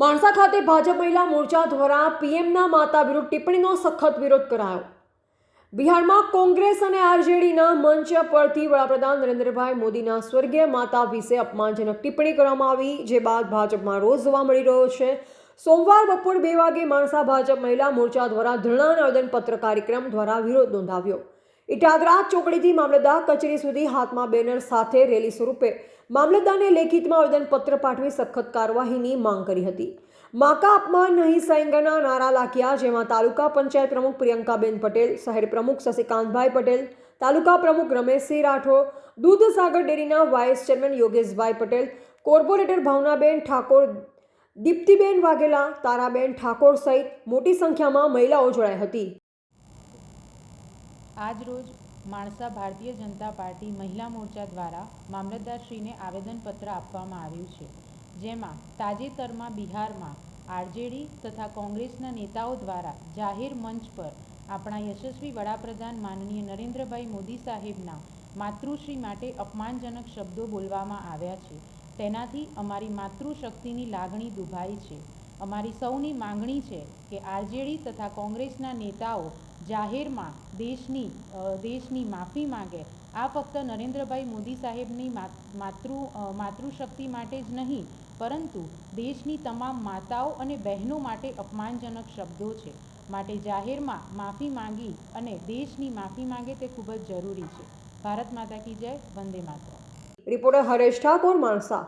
માણસા ખાતે ભાજપ મહિલા મોરચા દ્વારા પીએમના માતા વિરુદ્ધ ટિપ્પણીનો સખત વિરોધ કરાયો. બિહારમાં કોંગ્રેસ અને આરજેડીના મંચ પરથી વડાપ્રધાન નરેન્દ્રભાઈ મોદીના સ્વર્ગીય માતા વિશે અપમાનજનક ટિપ્પણી કરવામાં આવી, જે બાદ ભાજપમાં રોષ જોવા મળી રહ્યો છે. સોમવાર બપોર બે વાગે માણસા ભાજપ મહિલા મોરચા દ્વારા ધરણા આવેદનપત્ર કાર્યક્રમ દ્વારા વિરોધ નોંધાવ્યો. ઇટાદરા ચોકડીથી મામલતદાર કચેરી સુધી હાથમાં બેનર સાથે રેલી સ્વરૂપે મામલતદારને લેખિતમાં આવેદનપત્ર પાઠવી સખત કાર્યવાહીની માંગ કરી હતી. માકા અપમાન નહીં સૈંગના નારા લાખ્યા જેમાં તાલુકા પંચાયત પ્રમુખ પ્રિયંકાબેન પટેલ, શહેર પ્રમુખ શશિકાંતભાઈ પટેલ, તાલુકા પ્રમુખ રમેશસિંહ રાઠોડ, દૂધસાગર ડેરીના vice chairman Yogeshbhai Patel, corporator Bhavnaben Thakor, Deeptiben Vaghela, Taraben Thakor સહિત મોટી સંખ્યામાં મહિલાઓ જોડાઈ હતી. આજરોજ માણસા ભારતીય જનતા પાર્ટી મહિલા મોરચા દ્વારા મામલતદારશ્રીને આવેદનપત્ર આપવામાં આવ્યું છે, જેમાં તાજેતરમાં બિહારમાં આરજેડી તથા કોંગ્રેસના નેતાઓ દ્વારા જાહેર મંચ પર આપણા યશસ્વી વડાપ્રધાન માનનીય નરેન્દ્રભાઈ મોદી સાહેબના માતૃશ્રી માટે અપમાનજનક શબ્દો બોલવામાં આવ્યા છે. તેનાથી અમારી માતૃશક્તિની લાગણી દુભાઈ છે. અમારી સૌની માંગણી છે કે આરજેડી તથા કોંગ્રેસના નેતાઓ જાહેરમાં દેશની દેશની માફી માંગે. આ ફક્ત નરેન્દ્રભાઈ મોદી સાહેબની માતૃ માતૃશક્તિ માટે જ નહીં, પરંતુ દેશની તમામ માતાઓ અને બહેનો માટે અપમાનજનક શબ્દો છે. માટે જાહેરમાં માફી માંગી અને દેશની માફી માંગે તે ખૂબ જ જરૂરી છે. ભારત માતા કી જય, વંદે માતરમ. રિપોર્ટર હરેશ ઠાકોર, માણસા.